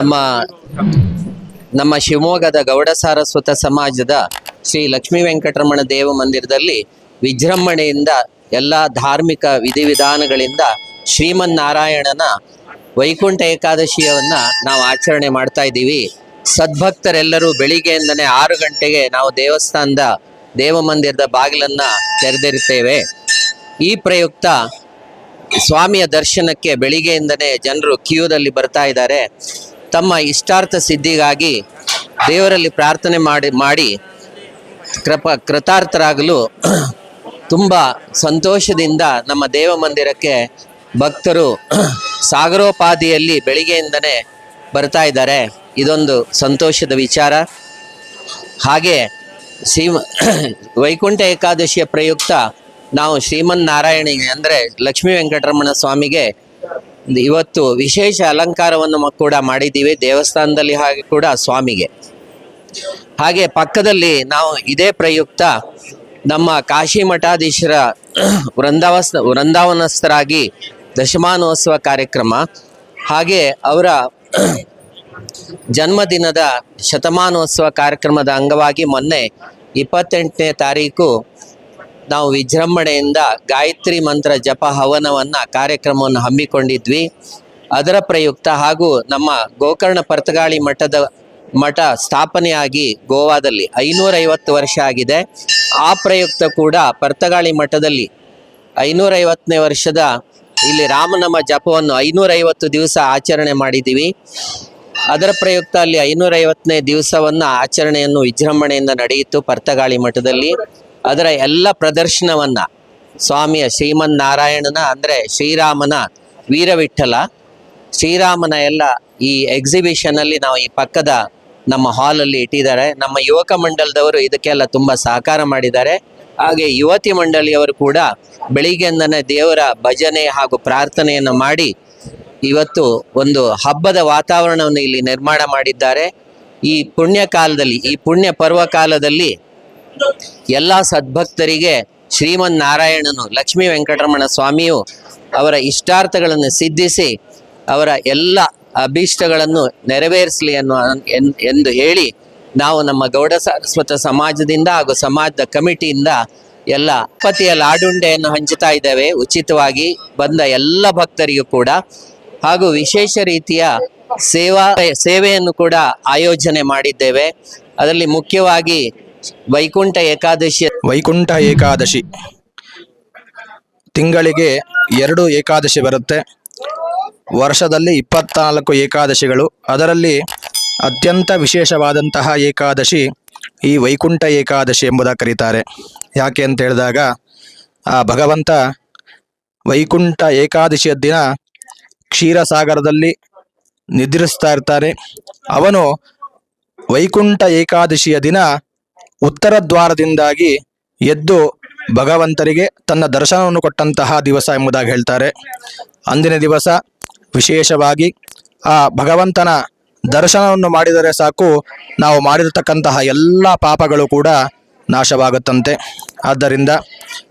ನಮ್ಮ ನಮ್ಮ ಶಿವಮೊಗ್ಗದ ಗೌಡ ಸಾರಸ್ವತ ಸಮಾಜದ ಶ್ರೀ ಲಕ್ಷ್ಮೀ ವೆಂಕಟರಮಣ ದೇವ ಮಂದಿರದಲ್ಲಿ ವಿಜೃಂಭಣೆಯಿಂದ ಎಲ್ಲ ಧಾರ್ಮಿಕ ವಿಧಿವಿಧಾನಗಳಿಂದ ಶ್ರೀಮನ್ನಾರಾಯಣನ ವೈಕುಂಠ ಏಕಾದಶಿಯವನ್ನ ನಾವು ಆಚರಣೆ ಮಾಡ್ತಾ ಇದ್ದೀವಿ. ಸದ್ಭಕ್ತರೆಲ್ಲರೂ ಬೆಳಿಗ್ಗೆಯಿಂದನೇ ಆರು ಗಂಟೆಗೆ ನಾವು ದೇವಸ್ಥಾನದ ದೇವ ಮಂದಿರದ ಬಾಗಿಲನ್ನ ತೆರೆದಿರುತ್ತೇವೆ. ಈ ಪ್ರಯುಕ್ತ ಸ್ವಾಮಿಯ ದರ್ಶನಕ್ಕೆ ಬೆಳಿಗ್ಗೆಯಿಂದನೇ ಜನರು ಕ್ಯೂದಲ್ಲಿ ಬರ್ತಾ ಇದ್ದಾರೆ. ತಮ್ಮ ಇಷ್ಟಾರ್ಥ ಸಿದ್ಧಿಗಾಗಿ ದೇವರಲ್ಲಿ ಪ್ರಾರ್ಥನೆ ಮಾಡಿ ಮಾಡಿ ಕೃಪ, ಕೃತಾರ್ಥರಾಗಲು ತುಂಬ ಸಂತೋಷದಿಂದ ನಮ್ಮ ದೇವ ಮಂದಿರಕ್ಕೆ ಭಕ್ತರು ಸಾಗರೋಪಾದಿಯಲ್ಲಿ ಬೆಳಿಗ್ಗೆಯಿಂದನೇ ಬರ್ತಾ ಇದ್ದಾರೆ. ಇದೊಂದು ಸಂತೋಷದ ವಿಚಾರ. ಹಾಗೆ ಶ್ರೀ ವೈಕುಂಠ ಏಕಾದಶಿಯ ಪ್ರಯುಕ್ತ ನಾವು ಶ್ರೀಮನ್ನಾರಾಯಣಿಗೆ ಅಂದರೆ ಲಕ್ಷ್ಮೀ ವೆಂಕಟರಮಣ ಸ್ವಾಮಿಗೆ ಇವತ್ತು ವಿಶೇಷ ಅಲಂಕಾರವನ್ನು ಕೂಡ ಮಾಡಿದ್ದೀವಿ ದೇವಸ್ಥಾನದಲ್ಲಿ ಹಾಗೆ ಕೂಡ ಸ್ವಾಮಿಗೆ. ಹಾಗೆ ಪಕ್ಕದಲ್ಲಿ ನಾವು ಇದೇ ಪ್ರಯುಕ್ತ ನಮ್ಮ ಕಾಶಿ ಮಠಾಧೀಶರ ವೃಂದಾವಸ್ ವೃಂದಾವನಸ್ಥರಾಗಿ ದಶಮಾನೋತ್ಸವ ಕಾರ್ಯಕ್ರಮ, ಹಾಗೆ ಅವರ ಜನ್ಮದಿನದ ಶತಮಾನೋತ್ಸವ ಕಾರ್ಯಕ್ರಮದ ಅಂಗವಾಗಿ ಮೊನ್ನೆ ಇಪ್ಪತ್ತೆಂಟನೇ ತಾರೀಕು ನಾವು ವಿಜೃಂಭಣೆಯಿಂದ ಗಾಯತ್ರಿ ಮಂತ್ರ ಜಪ ಹವನವನ್ನು ಕಾರ್ಯಕ್ರಮವನ್ನು ಹಮ್ಮಿಕೊಂಡಿದ್ವಿ. ಅದರ ಪ್ರಯುಕ್ತ ಹಾಗೂ ನಮ್ಮ ಗೋಕರ್ಣ ಪರ್ತಗಾಳಿ ಮಠದ ಮಠ ಸ್ಥಾಪನೆಯಾಗಿ ಗೋವಾದಲ್ಲಿ ಐನೂರೈವತ್ತು ವರ್ಷ ಆಗಿದೆ. ಆ ಪ್ರಯುಕ್ತ ಕೂಡ ಪರ್ತಗಾಳಿ ಮಠದಲ್ಲಿ ಐನೂರೈವತ್ತನೇ ವರ್ಷದ ಇಲ್ಲಿ ರಾಮನಾಮ ಜಪವನ್ನು ಐನೂರೈವತ್ತು ದಿವಸ ಆಚರಣೆ ಮಾಡಿದ್ದೀವಿ. ಅದರ ಪ್ರಯುಕ್ತ ಅಲ್ಲಿ ಐನೂರೈವತ್ತನೇ ದಿವಸವನ್ನು ಆಚರಣೆಯನ್ನು ವಿಜೃಂಭಣೆಯಿಂದ ನಡೆಯಿತು ಪರ್ತಗಾಳಿ ಮಠದಲ್ಲಿ. ಅದರ ಎಲ್ಲ ಪ್ರದರ್ಶನವನ್ನ ಸ್ವಾಮಿಯ ಶ್ರೀಮನ್ನಾರಾಯಣನ, ಅಂದರೆ ಶ್ರೀರಾಮನ ವೀರವಿಠಲ, ಶ್ರೀರಾಮನ ಎಲ್ಲ ಈ ಎಕ್ಸಿಬಿಷನ್ ಅಲ್ಲಿ ನಾವು ಈ ಪಕ್ಕದ ನಮ್ಮ ಹಾಲಲ್ಲಿ ಇಟ್ಟಿದ್ದಾರೆ. ನಮ್ಮ ಯುವಕ ಮಂಡಲದವರು ಇದಕ್ಕೆಲ್ಲ ತುಂಬ ಸಹಕಾರ ಮಾಡಿದ್ದಾರೆ. ಹಾಗೆ ಯುವತಿ ಮಂಡಳಿಯವರು ಕೂಡ ಬೆಳಿಗ್ಗೆಯಿಂದನೇ ದೇವರ ಭಜನೆ ಹಾಗೂ ಪ್ರಾರ್ಥನೆಯನ್ನು ಮಾಡಿ ಇವತ್ತು ಒಂದು ಹಬ್ಬದ ವಾತಾವರಣವನ್ನು ಇಲ್ಲಿ ನಿರ್ಮಾಣ ಮಾಡಿದ್ದಾರೆ. ಈ ಪುಣ್ಯ ಕಾಲದಲ್ಲಿ ಈ ಪುಣ್ಯ ಪರ್ವ ಕಾಲದಲ್ಲಿ ಎಲ್ಲ ಸದ್ಭಕ್ತರಿಗೆ ಶ್ರೀಮನ್ ನಾರಾಯಣನು ಲಕ್ಷ್ಮೀ ವೆಂಕಟರಮಣ ಸ್ವಾಮಿಯು ಅವರ ಇಷ್ಟಾರ್ಥಗಳನ್ನು ಸಿದ್ಧಿಸಿ ಅವರ ಎಲ್ಲ ಅಭೀಷ್ಟಗಳನ್ನು ನೆರವೇರಿಸಲಿ ಅನ್ನುವ ಎನ್- ಎಂದು ಹೇಳಿ ನಾವು ನಮ್ಮ ಗೌಡ ಸಾರಸ್ವತ ಸಮಾಜದಿಂದ ಹಾಗೂ ಸಮಾಜದ ಕಮಿಟಿಯಿಂದ ಎಲ್ಲ ಪತಿಯ ಲಾಡುಂಡೆಯನ್ನು ಹಂಚುತ್ತಾ ಇದ್ದೇವೆ. ಉಚಿತವಾಗಿ ಬಂದ ಎಲ್ಲ ಭಕ್ತರಿಗೂ ಕೂಡ ಹಾಗೂ ವಿಶೇಷ ರೀತಿಯ ಸೇವಾ, ಸೇವೆಯನ್ನು ಕೂಡ ಆಯೋಜನೆ ಮಾಡಿದ್ದೇವೆ. ಅದರಲ್ಲಿ ಮುಖ್ಯವಾಗಿ ವೈಕುಂಠ ಏಕಾದಶಿ. ವೈಕುಂಠ ಏಕಾದಶಿ. ತಿಂಗಳಿಗೆ ಎರಡು ಏಕಾದಶಿ ಬರುತ್ತೆ. ವರ್ಷದಲ್ಲಿ ಇಪ್ಪತ್ನಾಲ್ಕು ಏಕಾದಶಿಗಳು. ಅದರಲ್ಲಿ ಅತ್ಯಂತ ವಿಶೇಷವಾದಂತಹ ಏಕಾದಶಿ ಈ ವೈಕುಂಠ ಏಕಾದಶಿ ಎಂಬುದಾಗಿ ಕರೀತಾರೆ. ಯಾಕೆ ಅಂತ ಹೇಳಿದಾಗ, ಆ ಭಗವಂತ ವೈಕುಂಠ ಏಕಾದಶಿಯ ದಿನ ಕ್ಷೀರಸಾಗರದಲ್ಲಿ ನಿದ್ರಿಸ್ತಾ ಇರ್ತಾನೆ ಅವನು ವೈಕುಂಠ ಏಕಾದಶಿಯ ದಿನ ಉತ್ತರ ದ್ವಾರದಿಂದಾಗಿ ಎದ್ದು ಭಗವಂತರಿಗೆ ತನ್ನ ದರ್ಶನವನ್ನು ಕೊಟ್ಟಂತಹ ದಿವಸ ಎಂಬುದಾಗಿ ಹೇಳ್ತಾರೆ. ಅಂದಿನ ದಿವಸ ವಿಶೇಷವಾಗಿ ಆ ಭಗವಂತನ ದರ್ಶನವನ್ನು ಮಾಡಿದರೆ ಸಾಕು, ನಾವು ಮಾಡಿರತಕ್ಕಂತಹ ಎಲ್ಲ ಪಾಪಗಳು ಕೂಡ ನಾಶವಾಗುತ್ತಂತೆ. ಆದ್ದರಿಂದ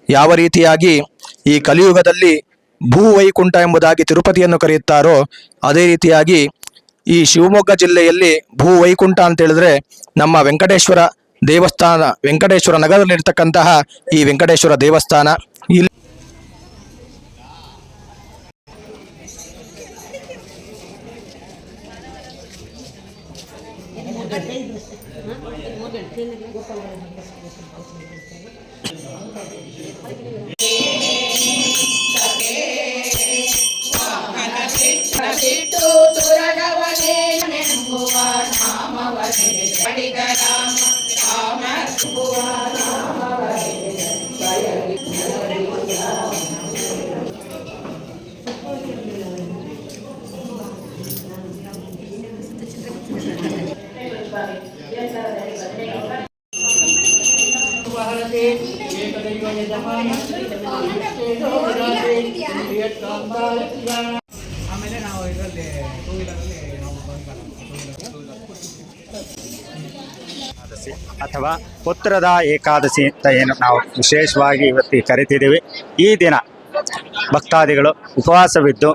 ಯಾವ ರೀತಿಯಾಗಿ ಈ ಕಲಿಯುಗದಲ್ಲಿ ಭೂವೈಕುಂಠ ಎಂಬುದಾಗಿ ತಿರುಪತಿಯನ್ನು ಕರೆಯುತ್ತಾರೋ, ಅದೇ ರೀತಿಯಾಗಿ ಈ ಶಿವಮೊಗ್ಗ ಜಿಲ್ಲೆಯಲ್ಲಿ ಭೂವೈಕುಂಠ ಅಂತ ಹೇಳಿದ್ರೆ ನಮ್ಮ ವೆಂಕಟೇಶ್ವರ ದೇವಸ್ಥಾನ ವೆಂಕಟೇಶ್ವರ ನಗರದಲ್ಲಿರ್ತಕ್ಕಂತಹ ಈ ವೆಂಕಟೇಶ್ವರ ದೇವಸ್ಥಾನ. ಇಲ್ಲಿ ಆಮೇಲೆ ನಾವು ಇದರಲ್ಲಿ ಟೂ ವೀಲರಲ್ಲಿ ನಾವು ಬಂದ್ಬಾರ ಏಕಾದಶಿ ಅಥವಾ ಪುತ್ರದ ಏಕಾದಶಿ ಅಂತ ಏನು ನಾವು ವಿಶೇಷವಾಗಿ ಇವತ್ತಿಗೆ ಕರಿತಿದ್ದೀವಿ. ಈ ದಿನ ಭಕ್ತಾದಿಗಳು ಉಪವಾಸವಿದ್ದು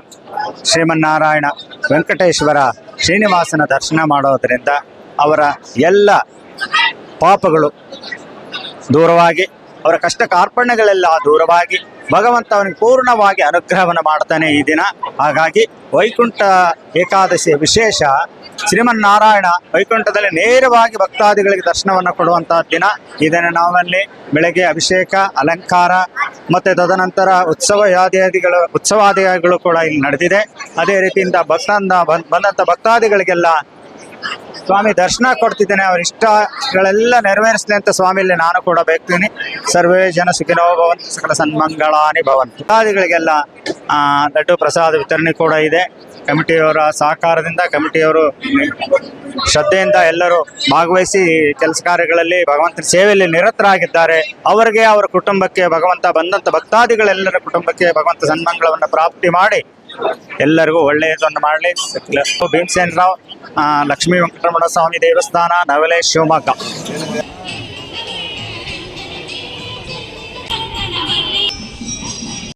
ಶ್ರೀಮನ್ನಾರಾಯಣ ವೆಂಕಟೇಶ್ವರ ಶ್ರೀನಿವಾಸನ ದರ್ಶನ ಮಾಡೋದರಿಂದ ಅವರ ಎಲ್ಲ ಪಾಪಗಳು ದೂರವಾಗಿ, ಅವರ ಕಷ್ಟ ಕಾರ್ಪಣ್ಯಗಳೆಲ್ಲ ದೂರವಾಗಿ ಭಗವಂತ ಅವನಿಗೆ ಪೂರ್ಣವಾಗಿ ಅನುಗ್ರಹವನ್ನು ಮಾಡ್ತಾನೆ ಈ ದಿನ. ಹಾಗಾಗಿ ವೈಕುಂಠ ಏಕಾದಶಿಯ ವಿಶೇಷ ಶ್ರೀಮನ್ನಾರಾಯಣ ವೈಕುಂಠದಲ್ಲಿ ನೇರವಾಗಿ ಭಕ್ತಾದಿಗಳಿಗೆ ದರ್ಶನವನ್ನು ಕೊಡುವಂತಹ ದಿನ. ಇದನ್ನು ನಾವಲ್ಲಿ ಬೆಳಗ್ಗೆ ಅಭಿಷೇಕ, ಅಲಂಕಾರ ಮತ್ತೆ ತದನಂತರ ಉತ್ಸವ ಯಾದಿಯಾದಿಗಳು, ಉತ್ಸವಾದಿಗಳು ಕೂಡ ಇಲ್ಲಿ ನಡೆದಿದೆ. ಅದೇ ರೀತಿಯಿಂದ ಭಕ್ತ ಬಂದಂತ ಭಕ್ತಾದಿಗಳಿಗೆಲ್ಲ ಸ್ವಾಮಿ ದರ್ಶನ ಕೊಡ್ತಿದ್ದೇನೆ, ಅವ್ರ ಇಷ್ಟಗಳೆಲ್ಲ ನೆರವೇರಿಸಲಿ ಅಂತ ಸ್ವಾಮಿಯಲ್ಲಿ ನಾನು ಕೂಡ ಬೇಕ್ತೀನಿ ಸರ್ವೇ ಜನ ಸುಖಿನೋ ಭವಂತ, ಸಕಲ ಸನ್ಮಂಗಳಾನಿ ಭವಂತ. ಪ್ರಸಾದಿಗಳಿಗೆಲ್ಲ ಲಡ್ಡು ಪ್ರಸಾದ ವಿತರಣೆ ಕೂಡ ಇದೆ. ಕಮಿಟಿಯವರ ಸಹಕಾರದಿಂದ, ಕಮಿಟಿಯವರು ಶ್ರದ್ಧೆಯಿಂದ ಎಲ್ಲರೂ ಭಾಗವಹಿಸಿ ಕೆಲಸ ಕಾರ್ಯಗಳಲ್ಲಿ ಭಗವಂತನ ಸೇವೆಯಲ್ಲಿ ನಿರತರಾಗಿದ್ದಾರೆ. ಅವರಿಗೆ, ಅವರ ಕುಟುಂಬಕ್ಕೆ ಭಗವಂತ ಬಂದಂಥ ಭಕ್ತಾದಿಗಳೆಲ್ಲರ ಕುಟುಂಬಕ್ಕೆ ಭಗವಂತ ಸನ್ಮಂಗಳವನ್ನು ಪ್ರಾಪ್ತಿ ಮಾಡಿ ಎಲ್ಲರಿಗೂ ಒಳ್ಳೆಯದನ್ನು ಮಾಡಲಿ. ಭೀಮಸೇನರಾವ್ ಲಕ್ಷ್ಮೀ ವೆಂಕಟರಮಣ ಸ್ವಾಮಿ ದೇವಸ್ಥಾನ ನವಲೆ ಶಿವಮೊಗ್ಗ.